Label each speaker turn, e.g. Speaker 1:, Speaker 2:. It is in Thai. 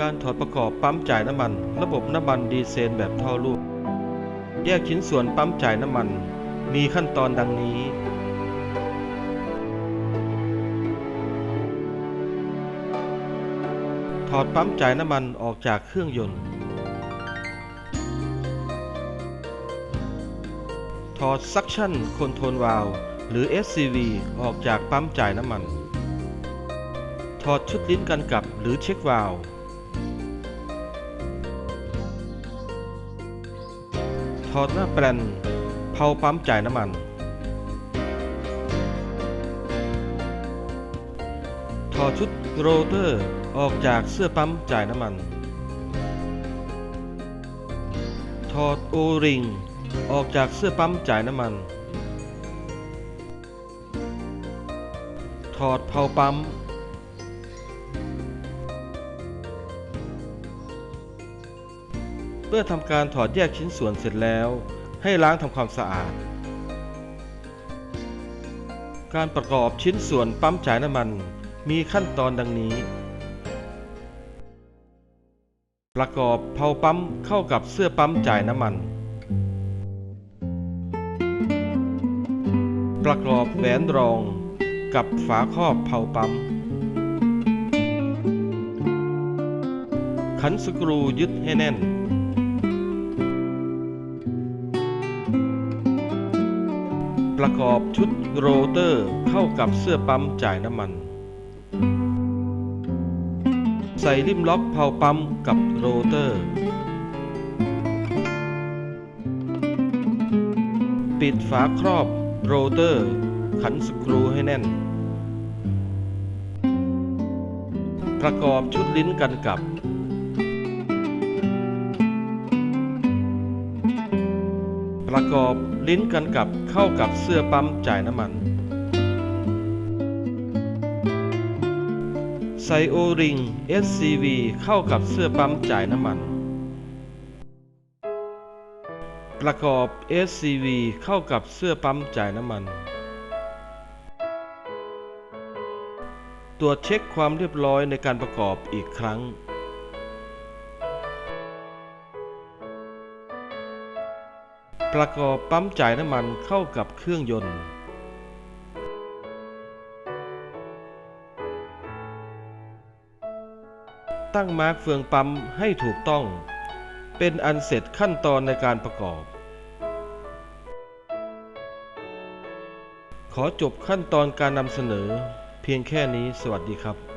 Speaker 1: การถอดประกอบปั๊มจ่ายน้ำมัน ระบบน้ำมันดีเซลแบบท่อลูกแยกชิ้นส่วนปั๊มจ่ายน้ำมัน มีขั้นตอนดังนี้ ถอดปั๊มจ่ายน้ำมันออกจากเครื่องยนต์ ถอดซักชั่นคอนโทรลวาลหรือ SCV ออกจากปั๊มจ่ายน้ำมัน ถอดชุดลิ้นกันกลับหรือเช็ควาล์ว ถอดหน้าแปลนเพาปั๊มจ่ายน้ำมัน ถอดชุดโรเตอร์ออกจากเสื้อปั๊มจ่ายน้ำมัน ถอดโอริงออกจากเสื้อปั๊มจ่ายน้ำมัน ถอดเพาปั๊ม เมื่อทำการถอดแยกชิ้นส่วนเสร็จแล้ว ให้ล้างทำความสะอาด การประกอบชิ้นส่วนปั๊มจ่ายน้ำมันมีขั้นตอนดังนี้ ประกอบเพาปั๊มเข้ากับเสื้อปั๊มจ่ายน้ำมัน ประกอบแหวนรองกับฝาครอบเพาปั๊ม ขันสกรูยึดให้แน่น ประกอบชุดโรเตอร์เข้ากับเสื้อปั๊มจ่ายน้ำมัน ใส่ริมล็อกเพาปั๊มกับโรเตอร์ ปิดฝาครอบโรเตอร์ ขันสกรูให้แน่น ประกอบชุดลิ้นกันกับ ประกอบลิ้นกันกับเข้ากับเสื้อปั๊มจ่ายน้ำมันใส่โอริง SCV เข้ากับเสื้อปั๊มจ่ายน้ำมัน ประกอบ SCV เข้ากับเสื้อปั๊มจ่ายน้ำมัน ตรวจเช็คความเรียบร้อยในการประกอบอีกครั้ง ประกอบปั๊มจ่ายน้ำมันเข้ากับเครื่องยนต์ ตั้งมาร์กเฟืองปั๊มให้ถูกต้อง เป็นอันเสร็จขั้นตอนในการประกอบ ขอจบขั้นตอนการนำเสนอ เพียงแค่นี้สวัสดีครับ